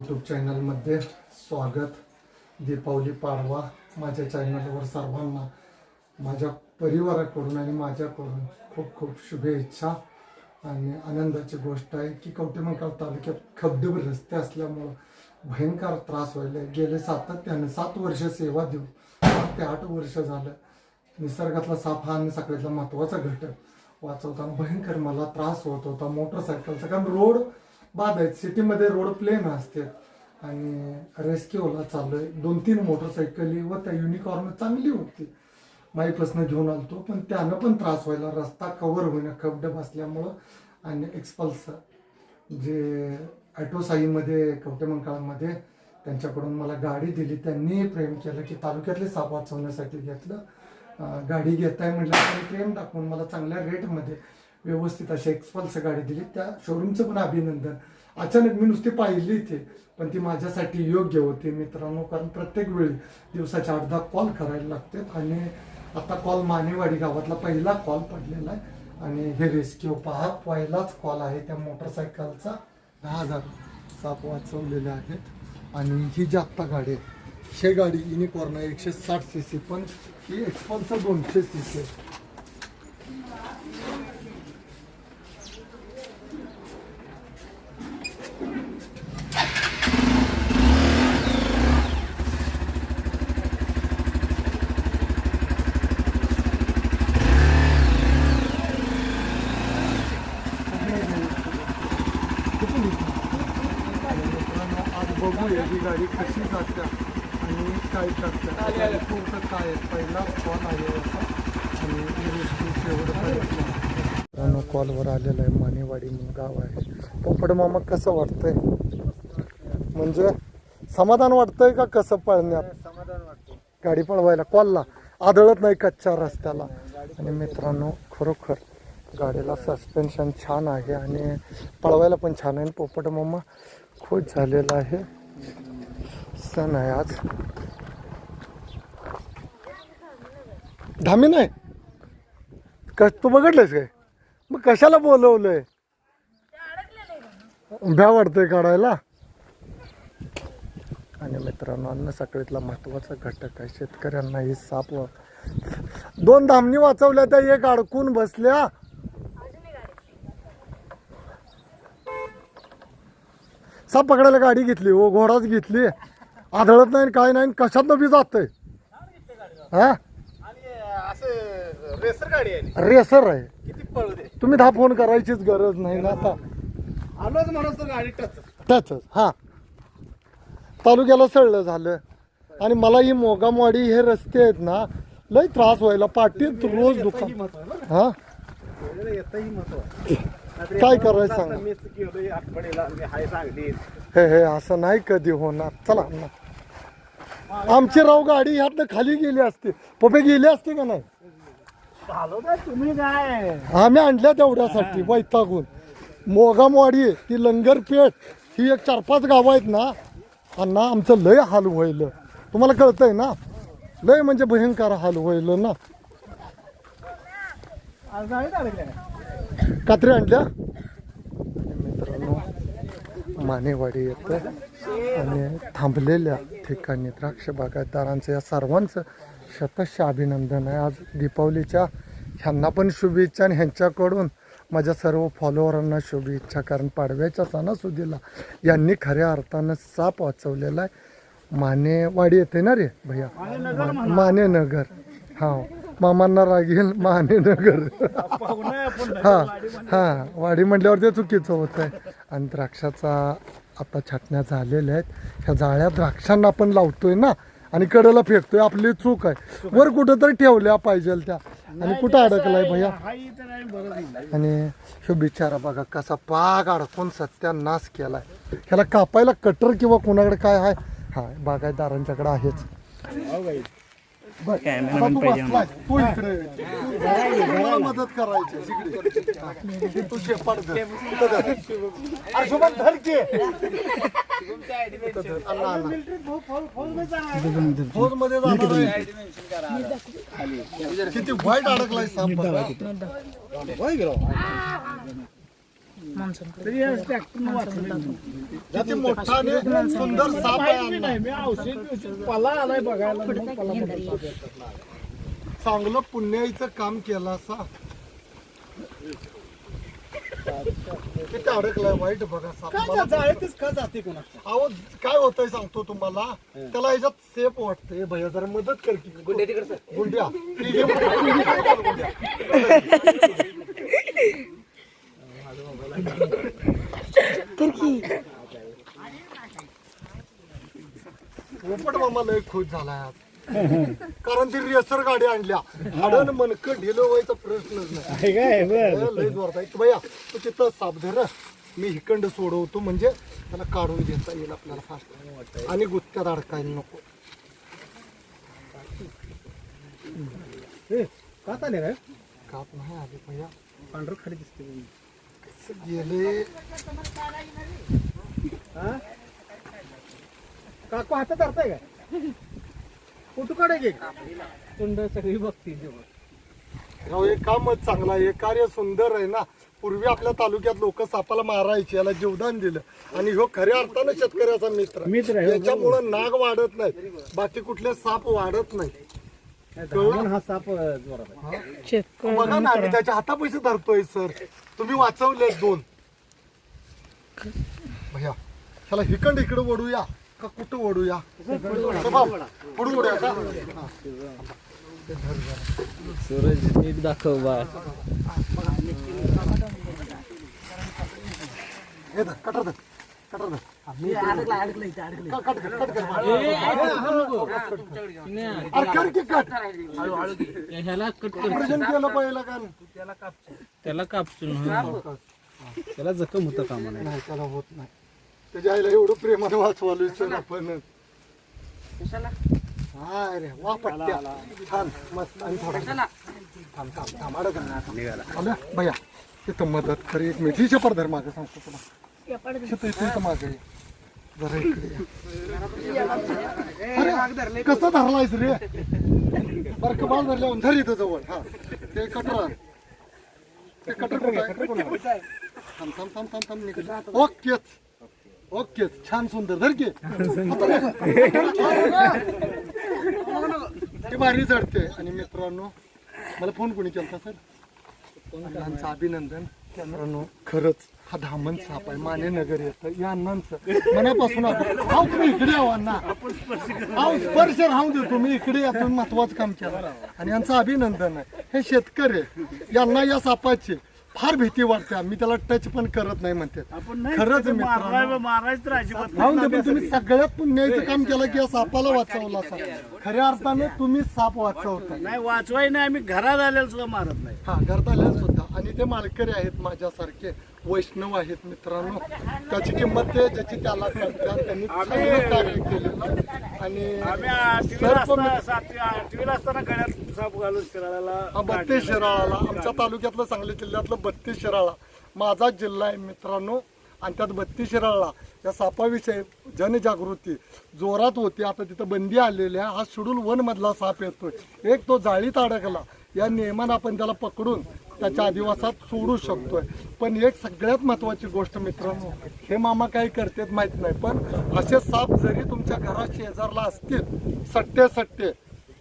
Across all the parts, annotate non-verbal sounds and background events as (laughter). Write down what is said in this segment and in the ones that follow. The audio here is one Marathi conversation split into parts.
यूट्यूब चॅनलमध्ये स्वागत. दीपावली पाडवा माझ्या चॅनलवर सर्वांना माझ्या परिवाराकडून आणि माझ्याकडून खूप खूप शुभेच्छा. आणि आनंदाची गोष्ट आहे की कवटेमंकाळ तालुक्यात खबदेवर रस्ते असल्यामुळं भयंकर त्रास व्हायला गेले सातत्यानं सात वर्ष सेवा देऊ. सात ते आठ वर्ष झालं. निसर्गातला साप हा आणि सगळ्यातला महत्त्वाचा घटक. वाचवताना भयंकर मला त्रास होत होता. मोटरसायकलचा कारण रोड बाद आहेत सिटीमध्ये रोड प्लेन असते. आणि रेस्क्यूला चाललोय. दोन तीन मोटरसायकली व त्या युनिकॉर्न चांगली होती. माईपासनं घेऊन आलतो. पण त्यानं पण त्रास व्हायला. रस्ता कव्हर होईना. खबडब असल्यामुळं आणि एक्सपल्स जे ॲटोसाईमध्ये कवटेमंकाळमध्ये त्यांच्याकडून मला गाडी दिली. त्यांनी प्रेम केलं की तालुक्यातले साप वाचवण्यासाठी घेतलं. गाडी घेताय म्हटलं प्रेम दाखवून मला चांगल्या रेटमध्ये व्यवस्थित अशी एक्सपल्स गाडी दिली. त्या शोरूमचं पण अभिनंदन. अचानक मी नुसती पाहिली इथे पण ती माझ्यासाठी योग्य होती मित्रांनो कारण प्रत्येक वेळी दिवसाच्या आठ दहा कॉल करायला लागतात आणि आता कॉल मानेवाडी गावातला पहिला कॉल पडलेला आहे. आणि हे रेस्क्यू पहा पहिलाच कॉल आहे त्या मोटरसायकलचा दहा हजार साप वाचवलेले आहेत. आणि ही जी आत्ता गाडी आहे शे गाडी युनिकॉर्न एकशे साठ सी सी पण ही एक्सपल्सर दोनशे सी सी आहे आज बघूया ही गाडी कशी जात्या आणि काय करत्या पुढचं काय. पहिला कॉल आहे असा आणि मित्रांनो कॉलवर आलेलं आहे मानेवाडी म्हणून गाव आहे. पोपट मामा कसं वाटतंय? म्हणजे समाधान वाटतंय का कसं पळण्यात? समाधान वाटतं गाडी पळवायला कॉलला आदळत नाही कच्च्या रस्त्याला. आणि मित्रांनो खरोखर गाडीला सस्पेन्शन छान आहे आणि पळवायला पण छान आहे. आणि पोपट मामा खुश झालेला आहे. सण आहे आज. धामी नाही? क तू बघितलंयस काय? मग कशाला बोलवलंय? भ्या वाटतंय काढायला. आणि मित्रांनो अन्न साखळीतला महत्त्वाचा घटक आहे. शेतकऱ्यांना ही साप दोन धामणी वाचवल्या त्या एक अडकून बसल्या. साप पकडायला गाडी घेतली हो घोडाच घेतली. आढळत नाही काय नाही कशात बी हा? आणि असं रेसर गाडी आहे रेसर आहे. किती पळू दे. तुम्ही दहा फोन करायचीच गरज नाही ना आता. आलोच म्हणून तर गाडी टच त्याच हा. तालुक्याला सळलं झालं. आणि मला ही मोगामवाडी हे रस्ते आहेत ना लय त्रास व्हायला. पाठीत रोज बरं हा? काय करायचं सांगा? हे हे असं नाही कधी होणार. चला ना. आमची राव गाडी ह्यातनं खाली गेली असते. पपे गेली असते का नाही? तुम्ही काय? आम्ही आणल्या तेवढ्यासाठी वैतागून. मोगामवाडी ती लंगरपेठ ही एक चार पाच गावं आहेत ना अण्णा आमचं लय हाल व्हायलं. तुम्हाला कळतंय ना? लय म्हणजे भयंकर हाल व्हायलं ना? कात्री आणल्या? मानेवाडी येतं आणि थांबलेल्या ठिकाणी द्राक्ष बागायतदारांचं या सर्वांचं शतश अभिनंदन आहे. आज दीपावलीच्या ह्यांना पण शुभेच्छा आणि ह्यांच्याकडून माझ्या सर्व फॉलोअरांना शुभेच्छा. कारण पाडव्याच्या सणासुदीला यांनी खऱ्या अर्थानं साप वाचवलेला आहे. मानेवाडी येते ना रे भैया? मानेनगर. हा मामांना रागील मानेनगर. हा हा. वाडी म्हटल्यावर ते चुकीचं होत आहे आणि द्राक्षाचा आता छाटण्या झालेल्या आहेत. ह्या जाळ्या द्राक्षांना आपण लावतोय ना. आणि कडेला फेकतोय. आपली चूक आहे. वर कुठं तरी ठेवल्या पाहिजे त्या. आणि कुठं अडकलाय भैया? आणि ह्यो बिचारा बघा कसा पाग अडकून सत्यानाश केलाय. ह्याला कापायला कटर किंवा कोणाकडे काय आहे? हा बागायतदारांच्याकडे आहेच. बाई आता तू बसलाय, तू इकडे ये. मला मदत करायची तिकडे. हे तू शेपाड धर. इथं धर. अरे शुभम धर की. इथं धर. अण्णा, अण्णा. फौजमध्ये जाणार आहे. किती वाईट अडकलाय साप बघा. गेलो सुंदर साप आलाय बघायला. चांगलं पुण्याईचं काम केलं असा किती अडकलाय वाईट बघा साप. का जाते? कोणाचं? अहो काय होतंय सांगतो तुम्हाला? त्याला याच्यात सेफ वाटतंय. भैया जरा मदत कर की. गुंड्या. (laughs) गुंड्या. पोपट मामा लय खुश झालाय आज. कारण ती रेसर गाडी आणल्या. हाडन मनकं ढिलं व्हायचा प्रश्नच नाही. आहे काय बर. लय आहे. भैया तू तिथं साप धर. मी हिकंड सोडवतो म्हणजे त्याला काढून घेता येईल आपल्याला फास्ट आणि गुत्त्यात अडकायला नको. का चालेल काय काप नाही आले भैया? पांढरं खाली दिसते गेले. हा? काकू हातात धरताय काय? फोटो काढाय घे तोंड सगळी बघतील राव, हे कामच चांगलं आहे. हे कार्य सुंदर आहे ना. पूर्वी आपल्या तालुक्यात लोक सापाला मारायचे याला जीवदान दिलं. आणि ह्यो खऱ्या अर्थानं शेतकऱ्याचा मित्र मित्र हो, याच्यामुळं नाग वाढत नाही. बाकी कुठले साप वाढत नाही. म्हणून हा साप जोरात आहे. बघा ना आम्ही त्याच्या हातापैसे धरतोय सर. तुम्ही वाचवले दोन. भैया ह्याला हिकंड इकडे वडूया का कुठं पुढे का? हा. सूरज नीट दाखव बा. हे धर कटर धर. ह्याला कट केलं का त्याला कापसून त्याला जखम होतं का नाही त्याला होत नाही त्याच्या आईला एवढं प्रेमाने वाचवालो सर आपण रे वा पट्ट्या छान मस्त आणि थोडा थांब थांब थांब अडक भैया तिथं मदत कर एक मिनिट हिचे पडधर माझं सांगतो तुला इथं इथं मागे जरा इकडे अरे कसं धरलायस रे बरं कमाल धरल्या धरल्यावर धर इथं जवळ हा ते कटर ते कटर कुठं आहे? थांब थांब थांब थांब थांब निघत ओकेच ओकेच छान सुंदर धर की ते भारी चढते आणि मित्रांनो मला फोन कोणी केलता सर अभिनंदन मित्रांनो खरंच हा धामण साप आहे. माने नगर येतं. या अण्णांचं मनापासून आपण अहो, तुम्ही इकडे अण्णा. अहो, स्पर्श राहून दे तुम्ही. इकडे या तुम्ही महत्वाचं काम केलं. आणि यांचं अभिनंदन आहे. हे शेतकरी आहे. यांना या सापाची फार भीती वाटते. मी त्याला टच पण करत नाही म्हणते. खरंच मित्रांनो मारायचं तर अजिबात राहून दे पण तुम्ही सगळ्यात पुण्याचं काम केलं की या सापाला वाचवला असा खऱ्या अर्थाने तुम्ही साप वाचवता. नाही वाचवाय नाही. आम्ही घरात आलेलं सुद्धा मारत नाही. हा घरदाल्या सुद्धा आणि ते मालकरी आहेत माझ्यासारखे वैष्णव आहेत मित्रांनो त्याची किंमत ते ज्याची त्याला कळतात त्यांनी चांगलं कार्य केलेलं आणि हा बत्तीस शिराळाला. आमच्या तालुक्यातलं सांगली जिल्ह्यातलं बत्तीस शिराळा. माझा जिल्हा आहे मित्रांनो आणि त्यात बत्तीस शिराळा. या सापाविषयी जनजागृती. जोरात होती आता तिथं बंदी आलेली आहे. हा शेड्यूल वन मधला साप येतोय. एक तो जाळीत अडकला या नियमानं आपण त्याला पकडून त्याच्या आदिवासात सोडू शकतोय. पण एक सगळ्यात महत्वाची गोष्ट मित्रांनो हे मामा काय करतात माहीत नाही पण असे साप जरी तुमच्या घरात शेजारला असतील सट्टे सट्टे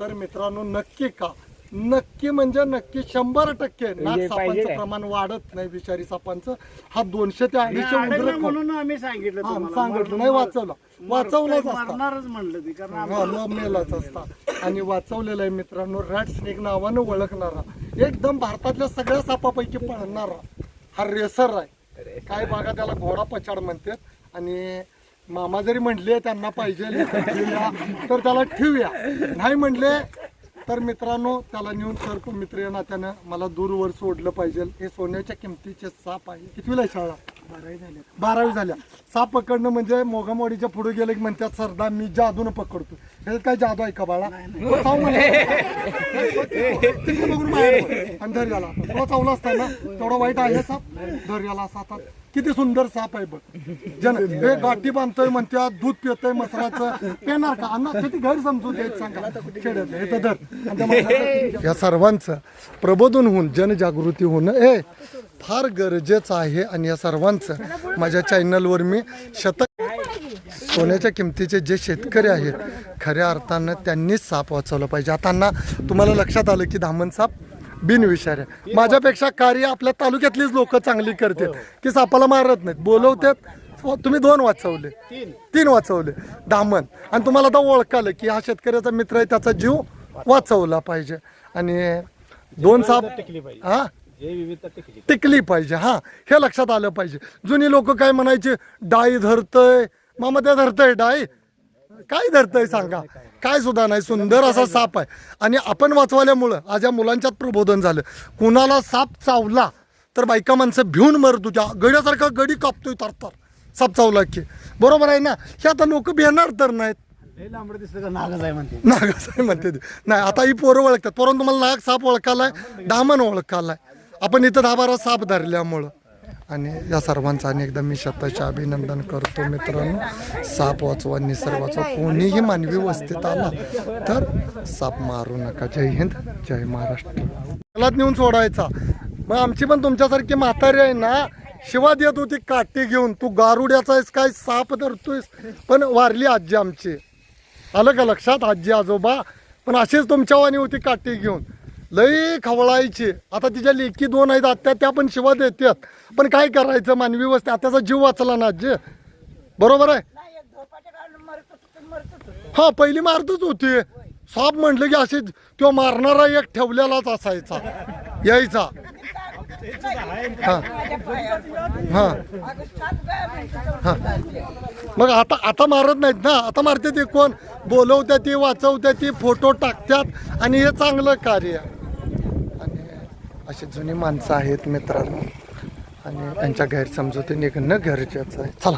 तर मित्रांनो नक्की का? नक्की म्हणजे नक्की शंभर टक्के. नाग सापांचं प्रमाण वाढत नाही विषारी सापांचं. हा दोनशे ते अडीचशे म्हणून आम्ही सांगितलं तुम्हाला. सांगितलं. नाही वाचवलं. वाचवलंच असतं. मारणारच म्हणलं ती कारण हा, मग मेलाच असता. आणि वाचवलेलं आहे मित्रांनो रॅट स्नेक नावानं ओळखणारा. एकदम भारतातल्या सगळ्या सापापैकी पळणारा हा रेसर आहे. काय बागा त्याला घोडा पछाड म्हणतात. आणि मामा जरी म्हणले त्यांना पाहिजे तर त्याला ठेवूया नाही म्हणले तर मित्रांनो त्याला नेऊन सर मित्र नात्यानं. मला दूरवर सोडलं पाहिजे. हे सोन्याच्या किमतीचे साप आहे. कितवीला शाळा? बारावी झाल्या साप पकडणं म्हणजे मोगामोडीच्या पुढे गेले की म्हणतात सरदा मी जादून पकडतो ह्याच्यात काय जादू आहे का बाळा. तिकडे बघून बाहेर पड. आणि धर याला. तुला चावला असता ना तेवढा वाईट आहे साप. धर याला असा आता. किती सुंदर साप आहे बघ. जन हे गाठी बांधतोय म्हणत्यात दूध पितोय मसराचं. पेणार का? अण्णा किती गैरसमजूत आहेत सांगा. खेड्यातले हे तर धर. या सर्वांचं प्रबोधन होऊन जनजागृती होणं ए फार गरजेचं आहे आणि या सर्वांचं माझ्या चॅनलवर मी शतक सोन्याच्या किमतीचे जे शेतकरी आहेत खऱ्या अर्थानं त्यांनीच साप वाचवलं पाहिजे. आता ना तुम्हाला लक्षात आलं की धामण साप बिनविषार आहे. माझ्यापेक्षा कार्य आपल्या तालुक्यातलीच लोक चांगली करतात की सापाला मारत नाहीत बोलवतात. तुम्ही दोन वाचवले. तीन. वाचवले. दामन आणि तुम्हाला आता ओळखालं की हा शेतकऱ्याचा मित्र आहे त्याचा जीव वाचवला पाहिजे. आणि दोन साप हा? टिकली पाहिजे. हा. हे लक्षात आलं पाहिजे. जुनी लोक काय म्हणायचे डाई धरतय. मामा त्या धरतय डाई? काय धरतय सांगा. काय सुद्धा नाही सुंदर असा साप आहे. आणि आपण वाचवल्यामुळं आज या मुलांच्यात प्रबोधन झालं. कुणाला साप चावला तर बायका माणसं भिवून मरत होत्या. गड्यासारखा गडी कापतोय तर तर साप चावला की. बरोबर आहे ना? हे आता लोक भिणार तर नाहीत. नागच आहे म्हणते. नागाच आहे म्हणते ते. नाही आता ही पोरं ओळखतात. पोरांनो तुम्हाला नाग साप ओळखालाय दामन ओळखालाय आपण इथं दहा बारा साप धरल्यामुळं. आणि या सर्वांचं आणि एकदा मी शतश अभिनंदन करतो मित्रांनो. साप वाचवा निसर्ग वाचवा कोणीही मानवी वस्तीत आला तर साप मारू नका. जय हिंद जय महाराष्ट्र. त्यालाच नेऊन सोडायचा. मग आमची पण तुमच्यासारखी म्हातारी आहे ना शिवा देत होती काठी घेऊन. तू गारुड्याचा आहेस काय साप धरतोयस? पण वारली आजी आमची. आलं का लक्षात? आजी आजोबा. पण अशीच तुमच्यावानी होती काठी घेऊन. लई खवळायची. आता तिच्या लेकी दोन आहेत आत्या त्या पण शिवा देतात पण काय करायचं मानवी वस्ती? आत्याचा जीव वाचला ना आजी. बरोबर आहे? हा पहिली मारतच होती. साप म्हटलं की असे तो मारणारा एक ठेवलेलाच असायचा. यायचा. हा. हा. मग आता आता मारत नाहीत ना? आता मारते ते कोण? बोलवत्या ती वाचवत्या ती फोटो टाकतात आणि हे चांगलं कार्य. अशी जुनी माणसं आहेत मित्रांनो. आणि त्यांच्या गैरसमजुती निघणं गरजेचं आहे. चला.